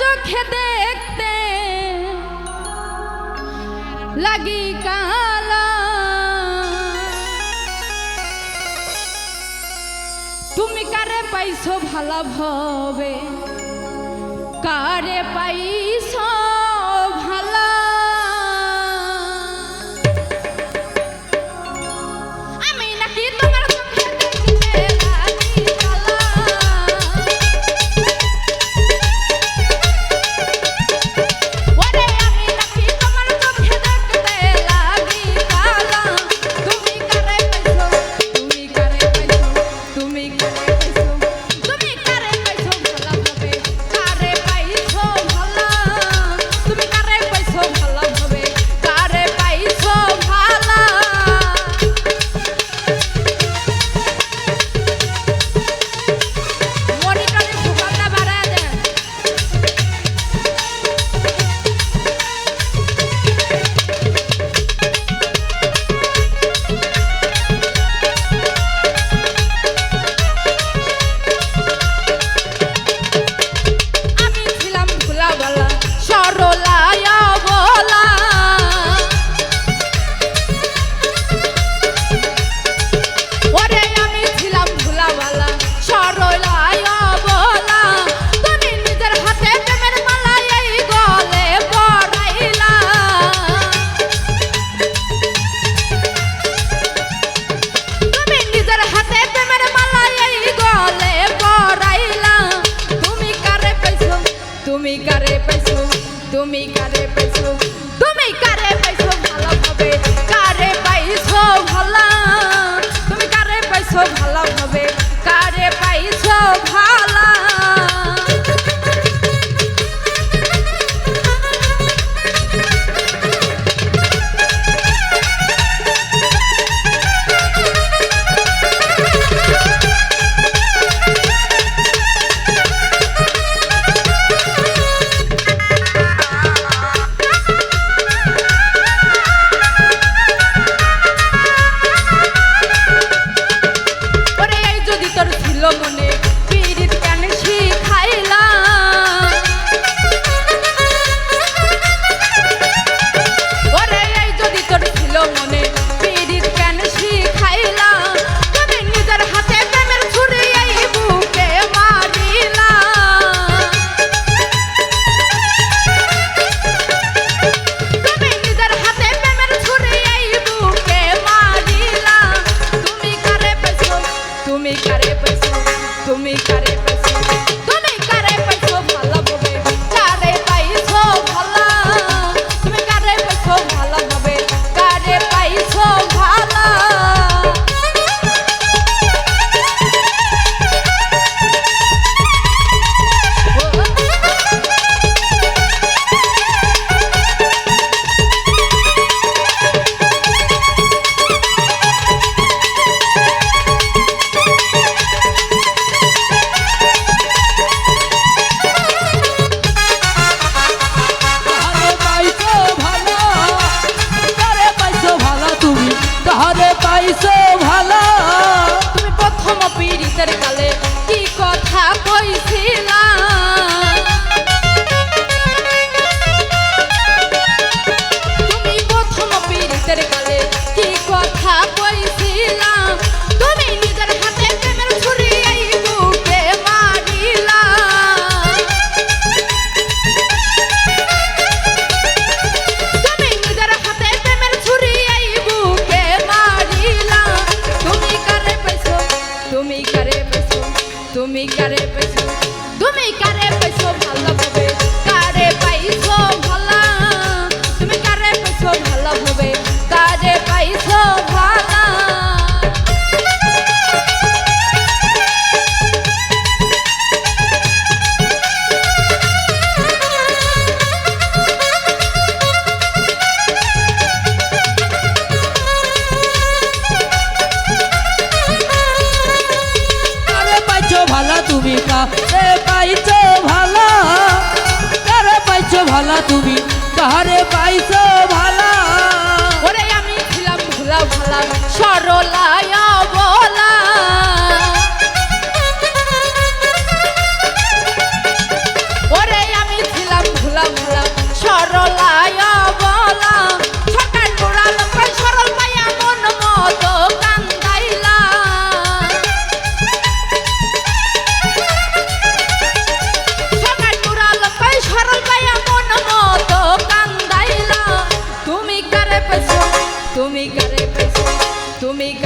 চোখে দেখতে লাগি কালা। তুমি কারে পাইছো ভালা ভবে কারে পাই পাইছো তুমি কারে পাইছো? তুমি কারে পাইছো? ভালো হবে কারে পাইছো ভালো? তুমি কারে পাইছো? ভালো হবে কারে পাইছো? ভালো? তুমি কারে বসু তুমি কারে বসু শীতের তুমি তাহারে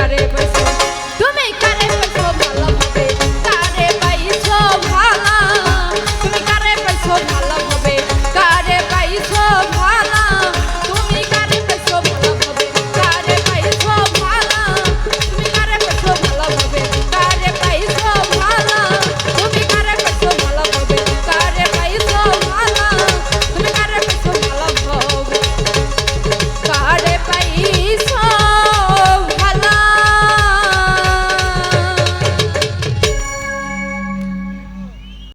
তুমি কারে